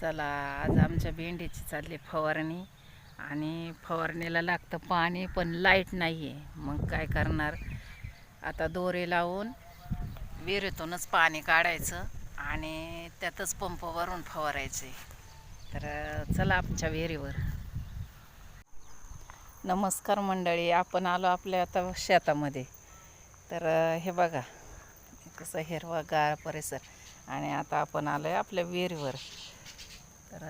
चला आज आमच्या भेंडीची चालली फवारणी. आणि फवारणीला लागतं पाणी पण लाइट नाही आहे मग काय करणार? आता दोरे लावून विहिरीतूनच पाणी काढायचं आणि त्यातच पंप भरून फवारायचे. तर चला आमच्या विहिरीवर. नमस्कार मंडळी आपण आलो आपल्या आता शेतामध्ये. तर हे बघा कसं हिरवागार परिसर. आणि आता आपण आलो आहे आपल्या विहिरीवर. तर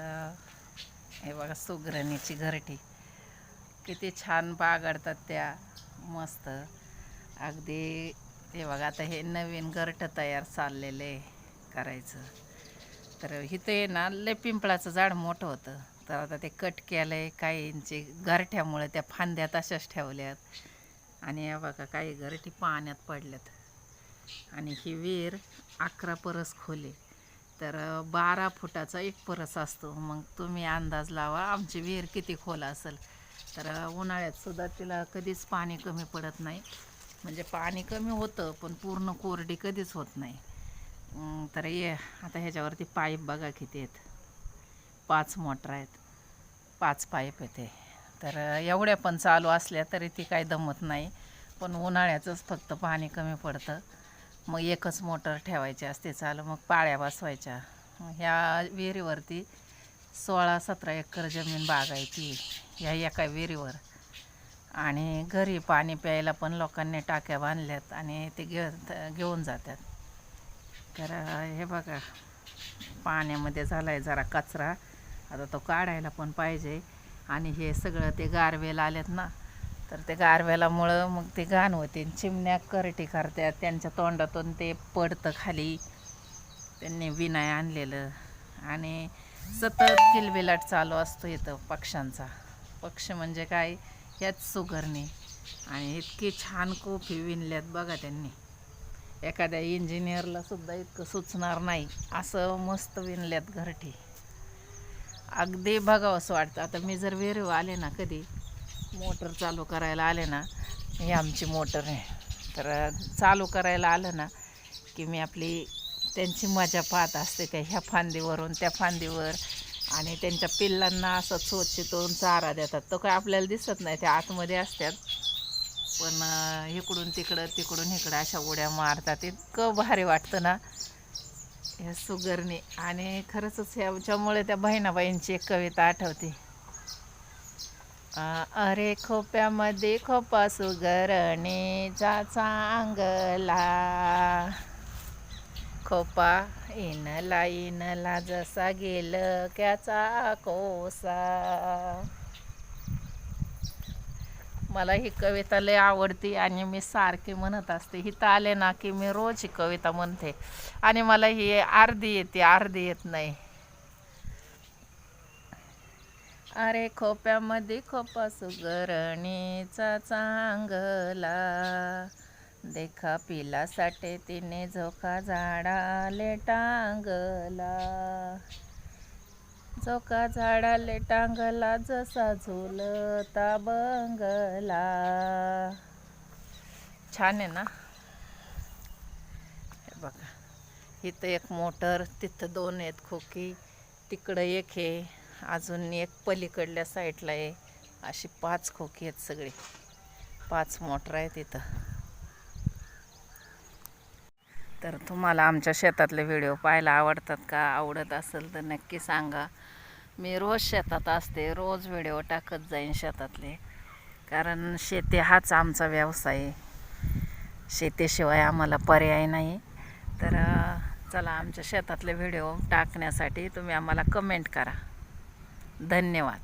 हे बघा सुगरणीची घरटी. किती छान बागडतात त्या. मस्त. अगदी हे बघा आता हे नवीन घरटं तयार चाललेलं आहे करायचं. तर इथं आहे ना लय पिंपळाचं झाड मोठं होतं. तर आता ते कट केलं आहे काहींचे घरट्यामुळे त्या फांद्या तशाच ठेवल्यात. आणि हे बघा काही घरटी पाण्यात पडल्यात. आणि ही विहीर अकरा परस खोली. तर बारा फुटाचा एक परस असतो. मग तुम्ही अंदाज लावा आमची विहीर किती खोल असेल. तर उन्हाळ्यातसुद्धा तिला कधीच पाणी कमी पडत नाही. म्हणजे पाणी कमी होतं पण पूर्ण कोरडी कधीच होत नाही. तर ये आता ह्याच्यावरती पाईप बघा किती आहेत. पाच मोटर आहेत. पाच पाईप आहेत ते तर एवढ्या पण चालू असल्या तरी ती काही दमत नाही. पण उन्हाळ्याचंच फक्त पाणी कमी पडतं. मग एकच मोटर ठेवायची असते चालू मग पाळ्या बसवायच्या. ह्या विहिरीवरती सोळा सतरा एकर जमीन बागायची ह्या एका विहिरीवर. आणि घरी पाणी प्यायला पण लोकांनी टाक्या बांधल्यात आणि ते घे घेऊन जातात. तर हे बघा पाण्यामध्ये झाला आहे जरा कचरा. आता तो काढायला पण पाहिजे. आणि हे सगळं ते गारवेल आलेत ना तर ते गारवेलामुळं मग ते घाण होते. चिमण्या करटी करतात. त्यांच्या तोंडातून ते पडतं खाली. त्यांनी विनाय आणलेलं. आणि सतत किलबिलाट चालू असतो इथं पक्ष्यांचा. पक्ष म्हणजे काय? ह्याच सुगरणे. आणि इतकी छान कोफी विणल्यात बघा त्यांनी. एखाद्या इंजिनियरला सुद्धा इतकं सुचणार नाही. असं मस्त विणल्यात घरटी. अगदी बघावंसं वाटतं. आता मी जर वेरेव आले ना कधी मोटर चालू करायला आले ना ही आमची मोटर आहे. तर चालू करायला आलं ना की मी आपली त्यांची मजा पाहत असते त्या ह्या फांदीवरून त्या फांदीवर. आणि त्यांच्या पिल्लांना असं चोचीतून चारा देतात. तो काय आपल्याला दिसत नाही त्या आतमध्ये असतात. पण इकडून तिकडं तिकडून इकडं अशा उड्या मारतात. इतकं भारी वाटतं ना हे सुगरणी आणि खरंच ह्याच्यामुळे त्या बहिणाबाईंची एक कविता आठवते. अरे खोप्यामध्ये खोपा सुगरणीचा चांगला खोपा इनला इनला जसा गेल क्याचा कोसा. मला ही कविता लय आवडती आणि मी सारखी म्हणत असते इथं आले ना की मी रोज ही कविता म्हणते. आणि मला ही अर्धी येते अर्धी येत नाही. अरे खोप्यामध्ये खोपा सुगरणीचा चांगला. देखा पिला साठे तिने झोका झाडाले टांगला. झोका झाडाले टांगला जसा झुलता बंगला. छान आहे ना? हे बघा इथं एक मोटर तिथं दोन आहेत खोकी तिकडं एक आहे अजून एक पलीकडल्या साईडला आहे. अशी पाच खोकी आहेत सगळी. पाच मोटर आहेत इथं. तर तुम्हाला आमच्या शेतातले व्हिडिओ पाहायला आवडतात का? आवडत असेल तर नक्की सांगा. मी रोज शेतात असते रोज व्हिडिओ टाकत जाईन शेतातले. कारण शेती हाच आमचा व्यवसाय आहे. शेतीशिवाय आम्हाला पर्याय नाही. तर चला आमच्या शेतातले व्हिडिओ टाकण्यासाठी तुम्ही आम्हाला कमेंट करा. धन्यवाद.